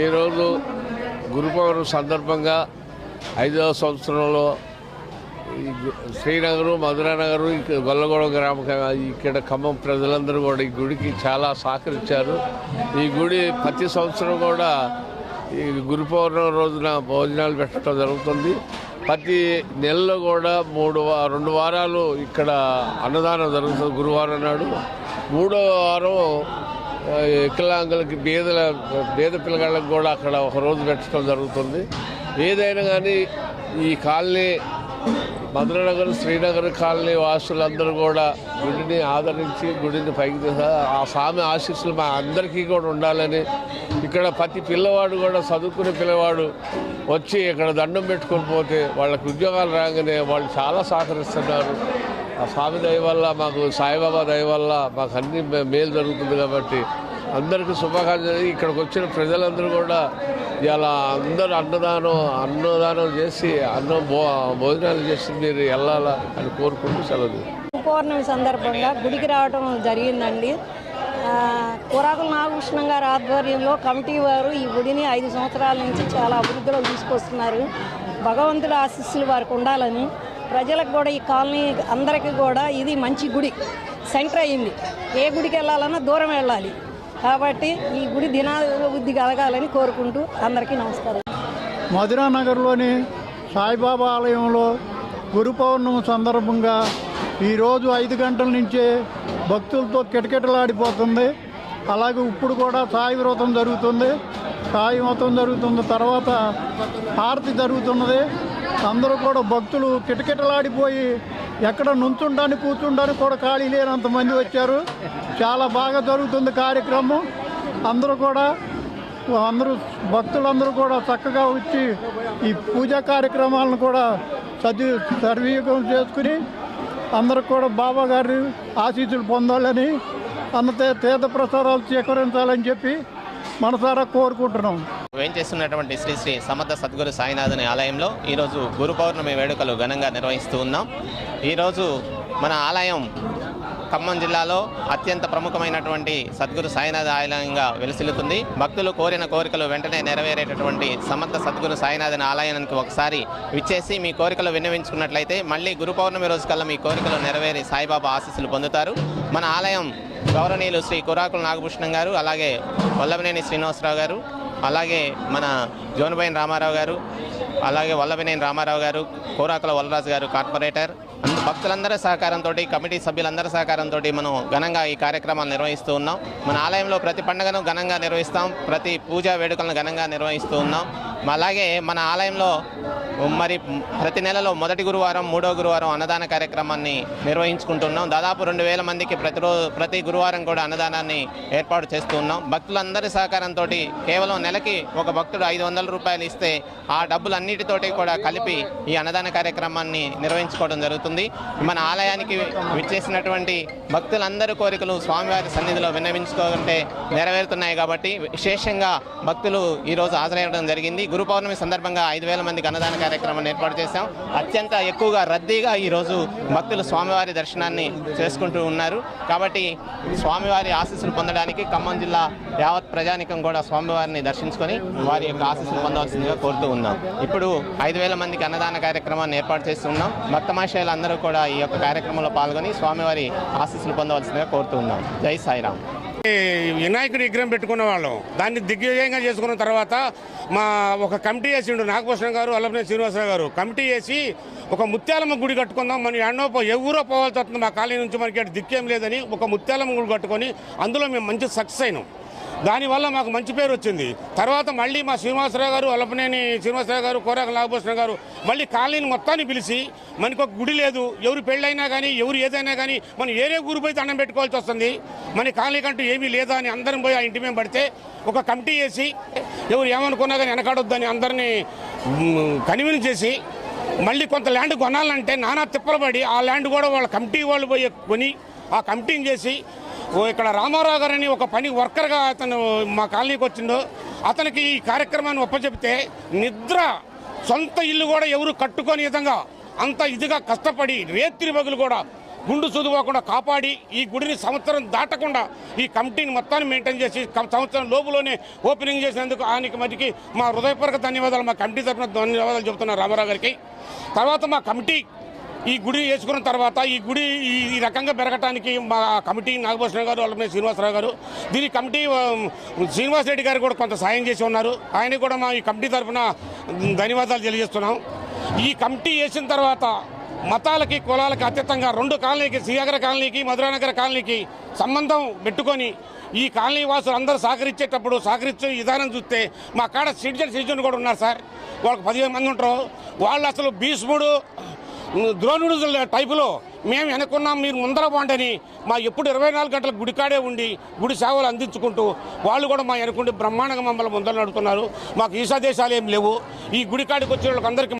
ఈరోజు గురు పౌర్ణమి సందర్భంగా ఐదవ సంవత్సరంలో ఈ శ్రీనగరు మధురానగరు ఇక్కడ గొల్లగూడెం గ్రామ ఇక్కడ ఖమ్మం ప్రజలందరూ కూడా ఈ గుడికి చాలా సహకరించారు. ఈ గుడి ప్రతి సంవత్సరం కూడా ఈ గురు పౌర్ణమి రోజున భోజనాలు పెట్టడం జరుగుతుంది. ప్రతి నెలలో కూడా మూడు రెండు వారాలు ఇక్కడ అన్నదానం జరుగుతుంది గురువారం నాడు. మూడో వారం వికలాంగులకి బీదల బీద పిల్లగాళ్ళకి కూడా అక్కడ ఒక రోజు పెట్టడం జరుగుతుంది. ఏదైనా కానీ ఈ కాలనీ మధురనగర్ శ్రీనగర్ కాలనీ వాసులందరూ కూడా గుడిని ఆదరించి గుడిని పైకి ఆ స్వామి ఆశీస్సులు మా అందరికీ కూడా ఉండాలని ఇక్కడ ప్రతి పిల్లవాడు కూడా చదువుకునే పిల్లవాడు వచ్చి ఇక్కడ దండం పెట్టుకొని పోతే వాళ్ళకు ఉద్యోగాలు రాగానే వాళ్ళు చాలా సహకరిస్తున్నారు. ఆ స్వామి దయ వల్ల మాకు సాయిబాబా దయ వల్ల మాకు అన్ని మేలు జరుగుతుంది కాబట్టి అందరికీ శుభాకాంక్షలు ఇక్కడికి వచ్చిన ప్రజలందరూ కూడా ఇలా అందరూ అన్నదానం అన్నదానం చేసి అన్న భో భోజనాలు చేసి మీరు వెళ్ళాలా అని కోరుకుంటూ సెలవు పౌర్ణమి సందర్భంగా గుడికి రావడం జరిగిందండి. కురాకుల నాగభూషణం గారి ఆధ్వర్యంలో కమిటీ వారు ఈ గుడిని ఐదు సంవత్సరాల నుంచి చాలా అభివృద్ధిలో తీసుకొస్తున్నారు. భగవంతుడి ఆశీస్సులు వారికి ఉండాలని ప్రజలకు కూడా ఈ కాలనీ అందరికీ కూడా ఇది మంచి గుడి. సెంటర్ అయింది. ఏ గుడికి వెళ్ళాలన్నా దూరం వెళ్ళాలి. కాబట్టి ఈ గుడి దినాభివృద్ధి కలగాలని కోరుకుంటూ అందరికీ నమస్కారం. మధురా నగర్లోని సాయిబాబా ఆలయంలో గురు పౌర్ణమి సందర్భంగా ఈరోజు ఐదు గంటల నుంచే భక్తులతో కిటకిటలాడిపోతుంది. అలాగే ఇప్పుడు కూడా సాయి వ్రతం జరుగుతుంది. సాయి వ్రతం జరుగుతుంది తర్వాత హారతి జరుగుతున్నది. అందరూ కూడా భక్తులు కిటకిటలాడిపోయి ఎక్కడ నుంచుండడానికి కూర్చుండడానికి కూడా ఖాళీ లేనంత మంది వచ్చారు. చాలా బాగా జరుగుతుంది కార్యక్రమం. అందరూ కూడా అందరూ భక్తులందరూ కూడా చక్కగా వచ్చి ఈ పూజా కార్యక్రమాలను కూడా సద్వి సద్వినియోగం చేసుకుని అందరూ కూడా బాబా గారి ఆశీస్సులు పొందాలని అన్నతే తీర్థ ప్రసాదాలు స్వీకరించాలని చెప్పి మనసారా కోరుకుంటున్నాం. వేంచేస్తున్నటువంటి శ్రీ శ్రీ సమర్థ సద్గురు సాయినాథుని ఆలయంలో ఈరోజు గురు పౌర్ణమి వేడుకలు ఘనంగా నిర్వహిస్తూ ఉన్నాం. ఈరోజు మన ఆలయం ఖమ్మం జిల్లాలో అత్యంత ప్రముఖమైనటువంటి సద్గురు సాయినాథ ఆలయంగా వెలుసిల్లుతుంది. భక్తులు కోరిన కోరికలు వెంటనే నెరవేరేటటువంటి సమర్థ సద్గురు సాయినాథన్ ఆలయానికి ఒకసారి విచ్చేసి మీ కోరికలు విన్నవించుకున్నట్లయితే మళ్ళీ గురు పౌర్ణమి రోజు కల్లా మీ కోరికలు నెరవేరి సాయిబాబా ఆశీస్సులు పొందుతారు. మన ఆలయం గౌరవనీయులు శ్రీ కురాకుల నాగభూషణం గారు అలాగే వల్లభనేని శ్రీనివాసరావు గారు అలాగే మన జోనబైన్ రామారావు గారు అలాగే వల్లభనేని రామారావు గారు కోరాకుల వలరాజు గారు కార్పొరేటర్. అందు భక్తులందరి సహకారంతో కమిటీ సభ్యులందరి సహకారంతో మనం ఘనంగా ఈ కార్యక్రమాలు నిర్వహిస్తూ ఉన్నాం. మన ఆలయంలో ప్రతి పండుగను ఘనంగా నిర్వహిస్తాం. ప్రతి పూజా వేడుకలను ఘనంగా నిర్వహిస్తూ ఉన్నాం. అలాగే మన ఆలయంలో మరి ప్రతి నెలలో మొదటి గురువారం మూడో గురువారం అన్నదాన కార్యక్రమాన్ని నిర్వహించుకుంటున్నాం. దాదాపు రెండు వేల మందికి ప్రతిరోజు ప్రతి గురువారం కూడా అన్నదానాన్ని ఏర్పాటు చేస్తూ ఉన్నాం. భక్తులందరి సహకారంతో కేవలం నెలకి ఒక భక్తుడు ఐదు వందల రూపాయలు ఇస్తే ఆ డబ్బులన్నిటితోటి కూడా కలిపి ఈ అన్నదాన కార్యక్రమాన్ని నిర్వహించుకోవడం జరుగుతుంది. మన ఆలయానికి విచ్చేసినటువంటి భక్తులందరి కోరికలు స్వామివారి సన్నిధిలో విన్నవించుకుంటే నెరవేరుతున్నాయి కాబట్టి విశేషంగా భక్తులు ఈరోజు హాజరయ్యడం జరిగింది. గురు పౌర్ణమి సందర్భంగా ఐదు వేల మందికి అన్నదాన కార్యక్రమాన్ని ఏర్పాటు చేశాం. అత్యంత ఎక్కువగా రద్దీగా ఈరోజు భక్తులు స్వామివారి దర్శనాన్ని చేసుకుంటూ ఉన్నారు. కాబట్టి స్వామివారి ఆశీస్సులు పొందడానికి ఖమ్మం జిల్లా యావత్ ప్రజానికం కూడా స్వామివారిని దర్శించుకొని వారి యొక్క ఆశీస్సులు పొందవలసిందిగా కోరుతూ ఉన్నాం. ఇప్పుడు ఐదు వేల మందికి అన్నదాన కార్యక్రమాన్ని ఏర్పాటు చేస్తున్నాం భక్తమాశయాలు అందరూ కూడా ఈ యొక్క కార్యక్రమంలో పాల్గొని స్వామివారి ఆశీస్సులు పొందవలసిందిగా కోరుతూ ఉన్నాం. జై సాయిరామ్. వినాయకుడి విగ్రహం పెట్టుకున్న వాళ్ళం. దాన్ని దిగ్విజయంగా చేసుకున్న తర్వాత మా ఒక కమిటీ వేసిండు నాగభూషణం గారు అల్లపనే శ్రీనివాసరావు గారు. కమిటీ వేసి ఒక ముత్యాలమ్మ గుడి కట్టుకుందాం మనం ఎన్నో పో- ఎవరో పోవాల్సి వస్తుంది మా కాలనీ నుంచి మనకి అటు దిక్కేం లేదని ఒక ముత్యాలమ్మ గుడి కట్టుకొని అందులో మేము మంచి సక్సెస్ అయినాం. దానివల్ల మాకు మంచి పేరు వచ్చింది. తర్వాత మళ్ళీ మా శ్రీనివాసరావు గారు అలపనేని శ్రీనివాసరావు గారు కోరాక నాగభూషణ గారు మళ్ళీ కాలనీని మొత్తాన్ని పిలిచి మనకు ఒక గుడి లేదు. ఎవరు పెళ్ళైనా కానీ ఎవరు ఏదైనా కానీ మనం ఏరే ఊరు పోయి దండం పెట్టుకోవాల్సి వస్తుంది. మన కాలనీ కంటూ ఏమీ లేదా అని అందరం పోయి ఆ ఇంటి మేము పడితే ఒక కమిటీ వేసి ఎవరు ఏమనుకున్నా కానీ వెనకాడొద్దని అందరినీ కన్విన్స్ చేసి మళ్ళీ కొంత ల్యాండ్ కొనాలంటే నానా తిప్పలు పడి ఆ ల్యాండ్ కూడా వాళ్ళ కమిటీ వాళ్ళు పోయి కొని ఆ కమిటీని చేసి ఇక్కడ రామారావు గారని ఒక పని వర్కర్గా అతను మా కాలనీకి వచ్చిండు. అతనికి ఈ కార్యక్రమాన్ని ఒప్పచెప్తే నిద్ర సొంత ఇల్లు కూడా ఎవరు కట్టుకొని విధంగా అంత ఇదిగా కష్టపడి రేత్రి బగులు కూడా గుండు చదువుకోకుండా కాపాడి ఈ గుడిని సంవత్సరం దాటకుండా ఈ కమిటీని మొత్తాన్ని మెయింటైన్ చేసి సంవత్సరం లోపులోనే ఓపెనింగ్ చేసినందుకు ఆయనకి మటుకి మా హృదయపూర్వక ధన్యవాదాలు. మా కమిటీ తరఫున ధన్యవాదాలు చెబుతున్నారు రామారావు గారికి. తర్వాత మా కమిటీ ఈ గుడి వేసుకున్న తర్వాత ఈ గుడి ఈ ఈ రకంగా పెరగటానికి మా కమిటీ నాగభూషణ గారు వాళ్ళ శ్రీనివాసరావు గారు. దీని కమిటీ శ్రీనివాస్ రెడ్డి గారు కూడా కొంత సాయం చేసి ఉన్నారు. ఆయన కూడా మా ఈ కమిటీ తరఫున ధన్యవాదాలు తెలియజేస్తున్నాం. ఈ కమిటీ వేసిన తర్వాత మతాలకి కులాలకి అత్యంతంగా రెండు కాలనీకి శ్రీనగర కాలనీకి మధురానగర కాలనీకి సంబంధం పెట్టుకొని ఈ కాలనీ వాసులు అందరూ సహకరించేటప్పుడు సహకరించే విధానం చూస్తే మా కాడ సిటిజన్ సిటిజన్ కూడా ఉన్నారు సార్. వాళ్ళకి పదిహేను మంది ఉంటారు. వాళ్ళు అసలు భీష్ముడు ద్రోణుడు టైపులో మేము వెనుకున్నాం మీరు ముందర పోండని మా ఎప్పుడు ఇరవై నాలుగు గంటల గుడికాడే ఉండి గుడి సేవలు అందించుకుంటూ వాళ్ళు కూడా మా వెనుకుండి బ్రహ్మాండంగా మమ్మల్ని ముందర నడుతున్నారు మాకు ఈశాదేశాలు ఏం లేవు. ఈ గుడికాడికి వచ్చిన వాళ్ళకి అందరికీ